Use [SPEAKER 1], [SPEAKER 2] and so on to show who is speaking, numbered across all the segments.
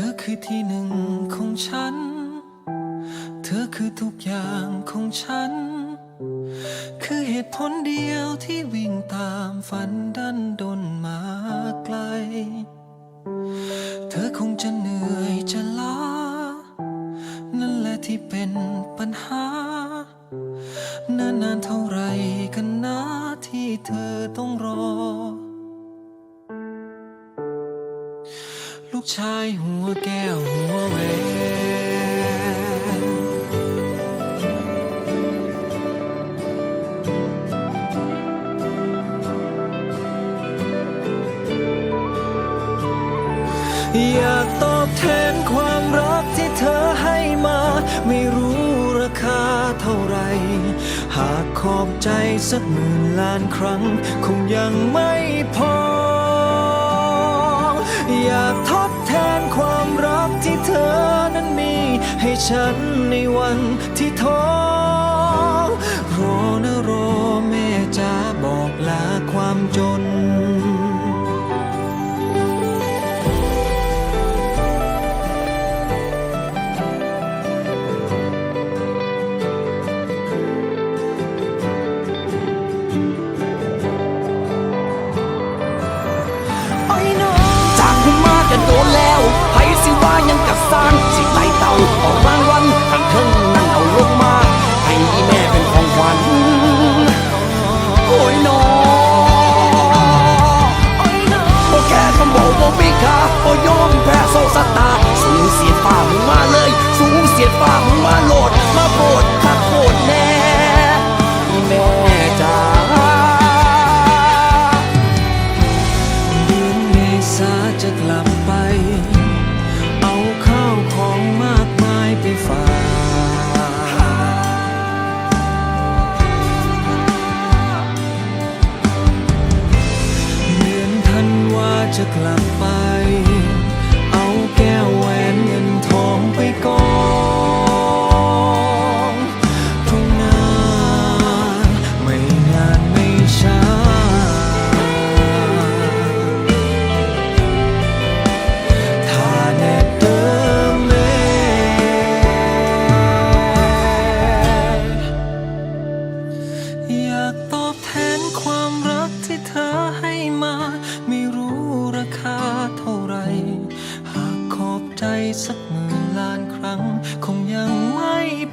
[SPEAKER 1] เธอคือที่หนึ่งของฉัน เธอคือทุกอย่างของฉัน คือเหตุผลเดียวที่วิ่งตามฝันดันดนมาไกล เธอคงจะเหนื่อยจะล้า นั่นแหละที่เป็นปัญหา นานๆเท่าไรกันนะที่เธอต้องรอ ชายหัวแก้วหัวแหวนอยากตอบแทนความรักที่เธอให้มา ไม่รู้ราคาเท่าไร หากขอบใจสักหมื่นล้านครั้ง คงยังไม่พออยากท เธอนั้นมีให้ฉันในวันที่ท้อ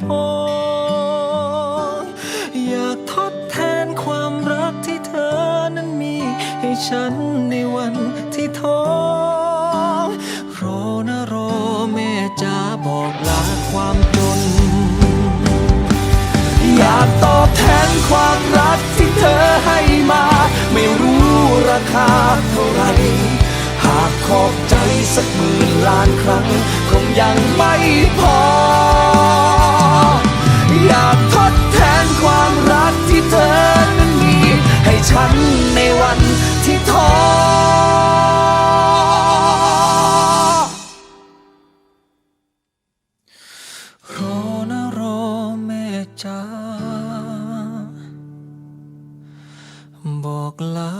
[SPEAKER 1] พอ อยา
[SPEAKER 2] กทดแทนความรักที่เธอนั้นมี ให้ฉันในวันที่ท้อรอนะรอแม่จะ
[SPEAKER 1] บอกลาความจน อยากตอบแทนความรักที่เธอให้มา ไม่รู้ราคาเท่าไหรหากขอบใจสักหมื่นล้านครั้ง คงยังไม่พอ แทนความรักที่เธอนั้นมี ให้ฉันในวันที่ท้อรอนะรอแม่จ๋า
[SPEAKER 2] บอกลา